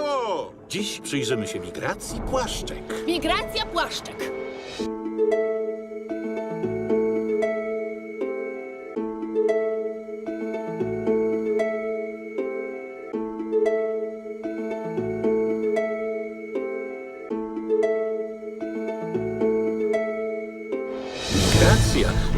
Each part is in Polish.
mało! Dziś przyjrzymy się migracji płaszczek. Migracja płaszczek.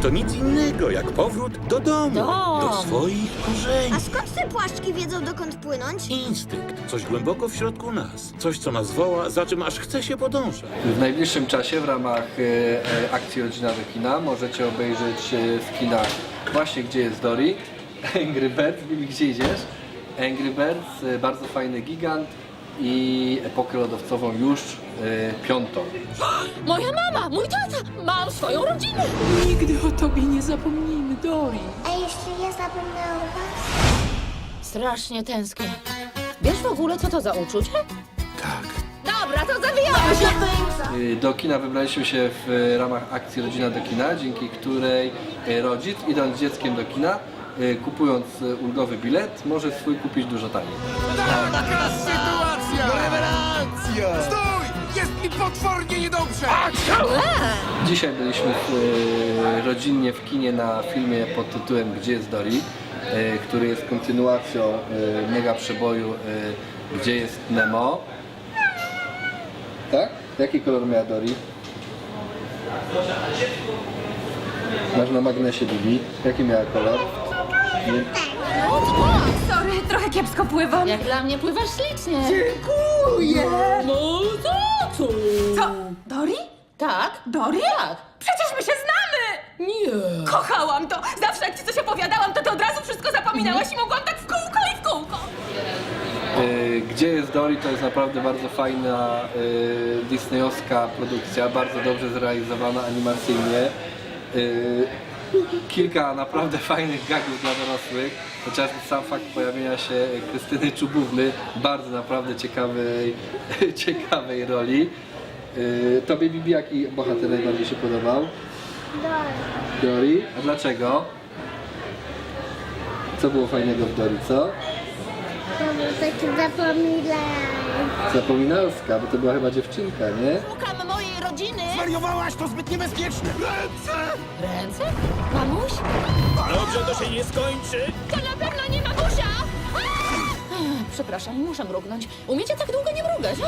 To nic innego jak powrót do domu, Dom. do swoich korzeni. A skąd te płaszczki wiedzą, dokąd płynąć? Instynkt, coś głęboko w środku nas, coś co nas woła, za czym aż chce się podążać. W najbliższym czasie w ramach e, e, akcji Rodzina do kina możecie obejrzeć e, w kinach właśnie Gdzie jest Dory, Angry Birds, Bibi, gdzie idziesz? Angry Birds, e, bardzo fajny gigant i epokę lodowcową już e, piątą. Moja mama, mój tata, mam swoją rodzinę. Nigdy o tobie nie zapomnimy, Dori. A jeśli ja zapomnę o was? Strasznie tęsknię. Wiesz w ogóle, co to za uczucie? Tak. Dobra, to zawijamy się. Y, Do kina wybraliśmy się w ramach akcji Rodzina do kina, dzięki której y, rodzic idąc z dzieckiem do kina, y, kupując y, ulgowy bilet, może swój kupić dużo taniej. Stój! Jest mi potwornie niedobrze! Dzisiaj byliśmy w, y, rodzinnie w kinie na filmie pod tytułem Gdzie jest Dory, y, który jest kontynuacją y, mega przeboju y, Gdzie jest Nemo. Tak? Jaki kolor miała Dory? Masz na magnesie Bibi. Jaki miała kolor? Sorry, trochę kiepsko pływam. Jak dla mnie pływasz ślicznie. Dziękuję. No za co? Co? Dori? Tak? Dori? Tak. Przecież my się znamy! Nie. Kochałam to! Zawsze jak ci coś opowiadałam, to ty od razu wszystko zapominałaś i mogłam tak w kółko i w kółko. Y, Gdzie jest Dory to jest naprawdę bardzo fajna y, disneyowska produkcja, bardzo dobrze zrealizowana animacyjnie. Y, kilka naprawdę fajnych gagów dla dorosłych, chociażby sam fakt pojawienia się Krystyny Czubówny, bardzo naprawdę ciekawej, ciekawej roli. Y, tobie Bibi jaki bohater najbardziej się podobał? Dory? A dlaczego? Co było fajnego w Dory, co? To był taki zapominaj. Zapominalska, bo to była chyba dziewczynka, nie? Szukam mojej rodziny. Wariowałaś, to zbyt niebezpieczne! Ręce! Ręce? Mamuś? Dobrze to się nie skończy. To na pewno nie mamusia! Ech, Przepraszam, muszę mrugnąć. Umiecie tak długo nie mrugać, o?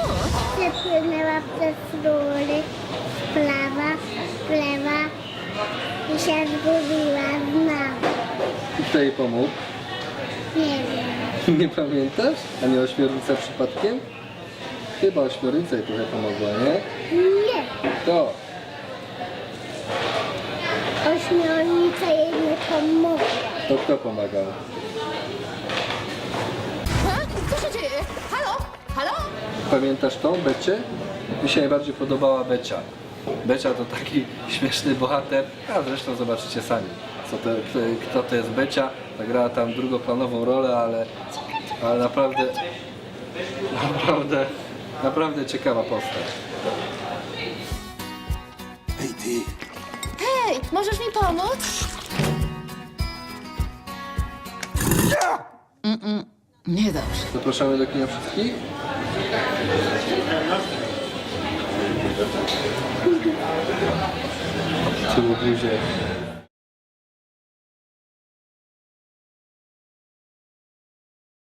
Przepłynęła przez rury, w prawa, w lewa i się zgubiła znowu. I kto jej pomógł? Nie wiem. Nie pamiętasz? A nie ośmiornica przypadkiem? Chyba ośmiornica jej trochę pomogła, nie? Nie. To. Ośmiornica jej nie pomogła. To kto pomagał? Ha? Co się dzieje? Halo? Halo? Pamiętasz tą, Becie? Mi się najbardziej podobała Becia. Becia to taki śmieszny bohater, a zresztą zobaczycie sami, co to, kto, kto to jest Becia. Zagrała tam drugoplanową rolę, ale, ale naprawdę, naprawdę, naprawdę ciekawa postać. Hej ty! Hej, możesz mi pomóc? Mm-mm, Niedobrze. Zapraszamy do kina wszystkich. Tylu buzie.